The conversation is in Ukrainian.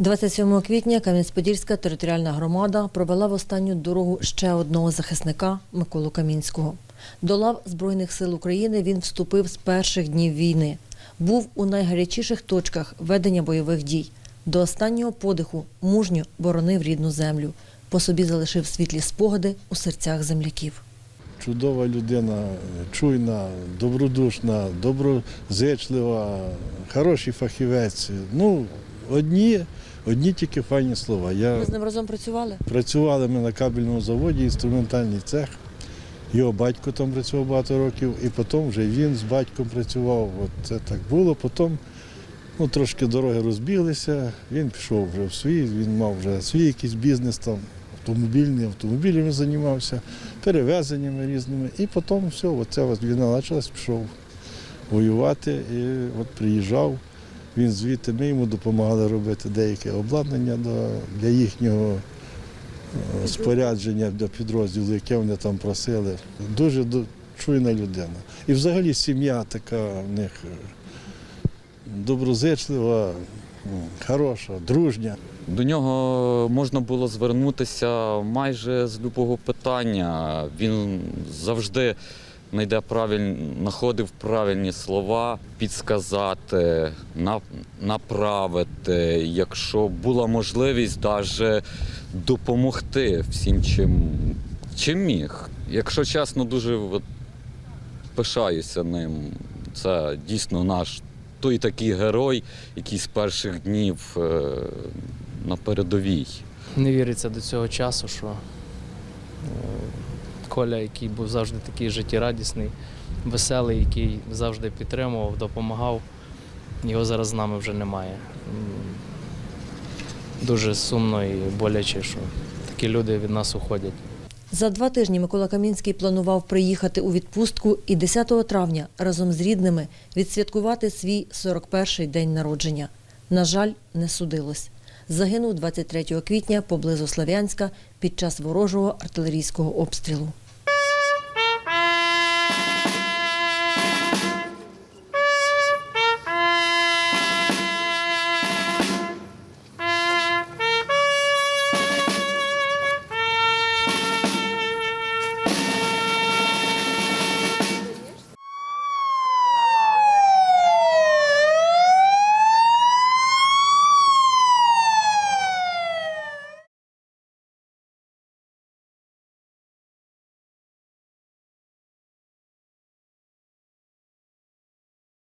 27 квітня Кам'янець-Подільська територіальна громада провела в останню дорогу ще одного захисника Миколу Камінського. До лав Збройних сил України він вступив з перших днів війни. Був у найгарячіших точках ведення бойових дій. До останнього подиху мужньо боронив рідну землю. По собі залишив світлі спогади у серцях земляків. Чудова людина, чуйна, добродушна, доброзичлива, хороший фахівець. Ну, одні, одні тільки файні слова. Я Ви з ним разом працювали? працювали ми на кабельному заводі, інструментальний цех. Його батько там працював багато років, і потім вже він з батьком працював. От це так було. Потім ну, трошки дороги розбіглися, він пішов вже в свій, він мав вже свій якийсь бізнес там, автомобільний, автомобілями займався, перевезеннями різними. І потім все, оця війна почалась, пішов воювати і от приїжджав. Він звідти ми йому допомагали робити деяке обладнання для їхнього е, спорядження для підрозділу, яке вони там просили. Дуже чуйна людина. І взагалі сім'я така в них е, доброзичлива, хороша, дружня. До нього можна було звернутися майже з будь-якого питання. Він завжди знайде правиль... знаходив правильні слова, підсказати, на- направити, якщо була можливість, навіть допомогти всім, чим, чим міг. Якщо чесно, дуже от, пишаюся ним. Це дійсно наш той такий герой, який з перших днів е, на передовій. Не віриться до цього часу, що Коля, який був завжди такий життєрадісний, веселий, який завжди підтримував, допомагав, його зараз з нами вже немає. Дуже сумно і боляче, що такі люди від нас уходять. За два тижні Микола Камінський планував приїхати у відпустку і 10 травня разом з рідними відсвяткувати свій 41-й день народження. На жаль, не судилось. Загинув 23 квітня поблизу Слов'янська під час ворожого артилерійського обстрілу.